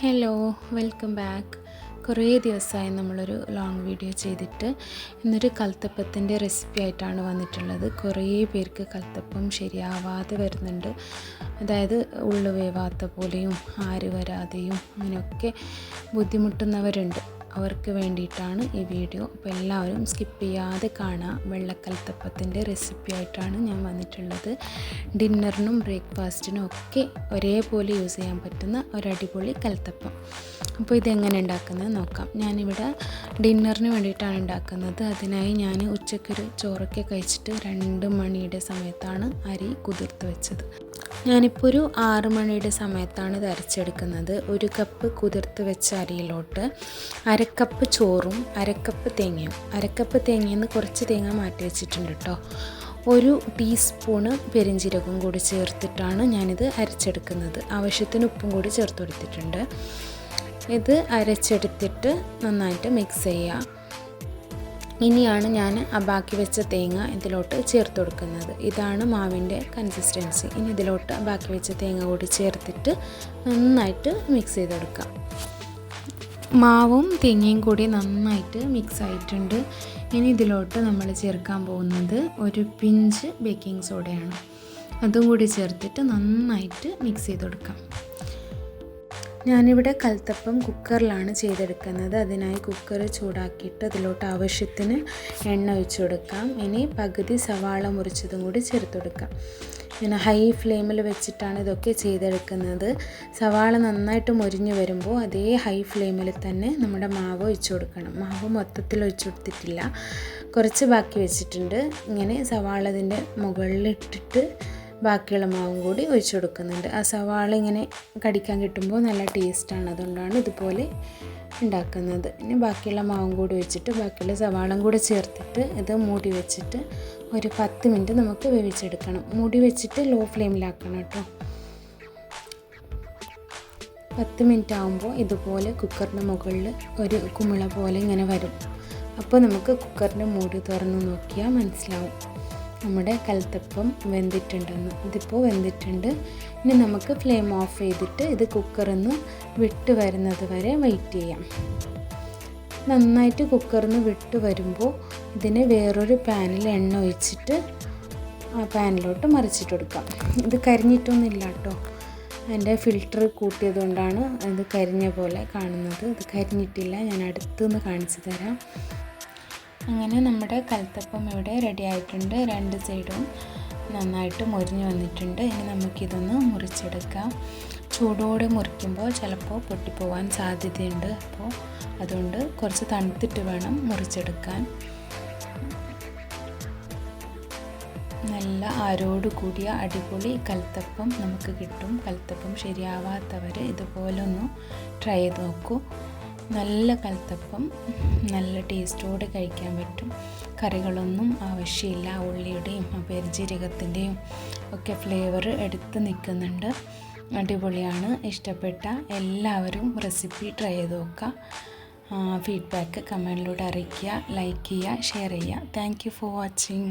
Hello welcome back കുറേ ദിവസമായി നമ്മളൊരു ലോങ് വീഡിയോ ചെയ്തിട്ട് ഇന്നൊരു കൽത്തപ്പത്തിന്റെ റെസിപ്പി ആയിട്ടാണ് വന്നിട്ടുള്ളത്. കുറേ പേർക്ക് കൽത്തപ്പം ശരിയാവാതെ വരുന്നുണ്ട്. അതായത് ഉള്ളു വേവാത്ത പോലെയും ആര് വരാതെയും അങ്ങനെയൊക്കെ ബുദ്ധിമുട്ടുന്നവരുണ്ട്. അവർക്ക് വേണ്ടിയിട്ടാണ് ഈ വീഡിയോ. അപ്പോൾ എല്ലാവരും സ്കിപ്പ് ചെയ്യാതെ കാണുക വെള്ളക്കൽത്തപ്പത്തിന്റെ റെസിപ്പി ആയിട്ടാണ് ഞാൻ വന്നിട്ടുള്ളത്. ഡിന്നറിനും ബ്രേക്ക്ഫാസ്റ്റിനും ഒക്കെ ഒരേപോലെ യൂസ് ചെയ്യാൻ പറ്റുന്ന ഒരടിപൊളി കൽത്തപ്പം. അപ്പോൾ ഇതെങ്ങനെ ഉണ്ടാക്കുന്നത് നോക്കാം. ഞാനിവിടെ ഡിന്നറിന് വേണ്ടിയിട്ടാണ് ഉണ്ടാക്കുന്നത്. അതിനായി ഞാൻ ഉച്ചയ്ക്കൊരു ചോറൊക്കെ കഴിച്ചിട്ട് രണ്ട് മണിയുടെ സമയത്താണ് അരി കുതിർത്ത് വെച്ചത്. ഞാനിപ്പോൾ ഒരു ആറ് മണിയുടെ സമയത്താണ് ഇത് അരച്ചെടുക്കുന്നത്. ഒരു കപ്പ് കുതിർത്ത് വെച്ച അരിയിലോട്ട് അരക്കപ്പ് ചോറും അരക്കപ്പ് തേങ്ങയും. അരക്കപ്പ് തേങ്ങയിൽ നിന്ന് കുറച്ച് തേങ്ങ മാറ്റി വെച്ചിട്ടുണ്ട് കേട്ടോ ഒരു ടീസ്പൂണ് പെരിഞ്ചീരകം കൂടി ചേർത്തിട്ടാണ് ഞാനിത് അരച്ചെടുക്കുന്നത്. ആവശ്യത്തിന് ഉപ്പും കൂടി ചേർത്ത് കൊടുത്തിട്ടുണ്ട്. ഇത് അരച്ചെടുത്തിട്ട് നന്നായിട്ട് മിക്സ് ചെയ്യുക ഇനിയാണ് ഞാൻ ആ ബാക്കി വെച്ച തേങ്ങ ഇതിലോട്ട് ചേർത്ത് കൊടുക്കുന്നത്. ഇതാണ് മാവിന്റെ കൺസിസ്റ്റൻസി ഇനി ഇതിലോട്ട് ബാക്കി വെച്ച തേങ്ങ കൂടി ചേർത്തിട്ട് നന്നായിട്ട് മിക്സ് ചെയ്ത് കൊടുക്കാം മാവും തേങ്ങയും കൂടി നന്നായിട്ട് മിക്സ് ആയിട്ടുണ്ട്. ഇനി ഇതിലോട്ട് നമ്മൾ ചേർക്കാൻ പോകുന്നത് ഒരു പിഞ്ച് ബേക്കിംഗ് സോഡയാണ് അതും കൂടി ചേർത്തിട്ട് നന്നായിട്ട് മിക്സ് ചെയ്ത് കൊടുക്കാം ഞാനിവിടെ കൽത്തപ്പം കുക്കറിലാണ് ചെയ്തെടുക്കുന്നത്. അതിനായി കുക്കർ ചൂടാക്കിയിട്ട് അതിലോട്ട് ആവശ്യത്തിന് എണ്ണ ഒഴിച്ചു കൊടുക്കാം. ഇനി പകുതി സവാള മുറിച്ചതും കൂടി ചേർത്ത് കൊടുക്കാം. ഞാൻ ഹൈ ഫ്ലെയിമിൽ വെച്ചിട്ടാണ് ഇതൊക്കെ ചെയ്തെടുക്കുന്നത്. സവാള നന്നായിട്ട് മുരിഞ്ഞു വരുമ്പോൾ അതേ ഹൈ ഫ്ലെയിമിൽ തന്നെ നമ്മുടെ മാവ് ഒഴിച്ചു കൊടുക്കണം. മാവ് മൊത്തത്തിൽ ഒഴിച്ചു കൊടുത്തിട്ടില്ല. കുറച്ച് ബാക്കി വെച്ചിട്ടുണ്ട്. ഇങ്ങനെ സവാള ഇതിന്റെ മുകളിലിട്ടിട്ട് ബാക്കിയുള്ള മാവും കൂടി ഒഴിച്ചു കൊടുക്കുന്നുണ്ട്. ആ സവാള ഇങ്ങനെ കടിക്കാൻ കിട്ടുമ്പോൾ നല്ല ടേസ്റ്റാണ് അതുകൊണ്ടാണ് ഇതുപോലെ ഉണ്ടാക്കുന്നത്. ഇനി ബാക്കിയുള്ള മാവും കൂടി ഒഴിച്ചിട്ട് ബാക്കിയുള്ള സവാളം കൂടി ചേർത്തിട്ട് ഇത് മൂടി വെച്ചിട്ട് ഒരു പത്ത് മിനിറ്റ് നമുക്ക് വേവിച്ചെടുക്കണം. മൂടി വെച്ചിട്ട് ലോ ഫ്ലെയിമിലാക്കണം കേട്ടോ. പത്ത് മിനിറ്റ് ആകുമ്പോൾ ഇതുപോലെ കുക്കറിന്റെ മുകളിൽ ഒരു കുമിള പോലെ ഇങ്ങനെ വരും. അപ്പോൾ നമുക്ക് കുക്കറിന്റെ മൂടി തുറന്ന് നോക്കിയാൽ മനസ്സിലാവും. നമ്മുടെ കലത്തപ്പം വെന്തിട്ടുണ്ടെന്ന്. ഇതിപ്പോൾ വെന്തിട്ടുണ്ട്. ഇനി നമുക്ക് ഫ്ലെയിം ഓഫ് ചെയ്തിട്ട് ഇത് കുക്കറിന്ന് വിട്ട് വരുന്നത് വരെ വെയിറ്റ് ചെയ്യാം. നന്നായിട്ട് കുക്കറിൽ നിന്ന് വിട്ട് വരുമ്പോൾ ഇതിന് വേറൊരു പാനിൽ എണ്ണ ഒഴിച്ചിട്ട് ആ പാനിലോട്ട് മറിച്ചിട്ട് കൊടുക്കാം. ഇത് കരിഞ്ഞിട്ടൊന്നുമില്ല കേട്ടോ എന്റെ ഫിൽറ്റർ കൂട്ടിയത് കൊണ്ടാണ് ഇത് കരിഞ്ഞ പോലെ കാണുന്നത്. ഇത് കരിഞ്ഞിട്ടില്ല. ഞാൻ അടുത്തുനിന്ന് കാണിച്ചു തരാം. അങ്ങനെ നമ്മുടെ കൽത്തപ്പം ഇവിടെ റെഡി ആയിട്ടുണ്ട്. രണ്ട് സൈഡും നന്നായിട്ട് മുരിഞ്ഞ് വന്നിട്ടുണ്ട്. ഇനി നമുക്കിതൊന്ന് മുറിച്ചെടുക്കാം. ചൂടോടെ മുറിക്കുമ്പോൾ ചിലപ്പോൾ പൊട്ടിപ്പോവാൻ സാധ്യതയുണ്ട്. അപ്പോൾ അതുകൊണ്ട് കുറച്ച് തണുത്തിട്ട് വേണം മുറിച്ചെടുക്കാൻ. നല്ല ആരോട് കൂടിയ അടിപൊളി കൽത്തപ്പം നമുക്ക് കിട്ടും. കൽത്തപ്പം ശരിയാവാത്തവർ ഇതുപോലൊന്ന് ട്രൈ ചെയ്ത് നോക്കൂ. നല്ല കൽത്തപ്പം നല്ല ടേസ്റ്റോടെ കഴിക്കാൻ പറ്റും. കറികളൊന്നും ആവശ്യമില്ല. ഉള്ളിയുടെയും പെരുജീരകത്തിന്റെയും ഒക്കെ ഫ്ലേവർ എടുത്ത് നിൽക്കുന്നുണ്ട്. അടിപൊളിയാണ്. ഇഷ്ടപ്പെട്ട എല്ലാവരും റെസിപ്പി ട്രൈ ചെയ്ത് നോക്കുക. ഫീഡ്ബാക്ക് കമന്റിലൂടെ അറിയിക്കുക ലൈക്ക് ചെയ്യുക ഷെയർ ചെയ്യുക. Thank for watching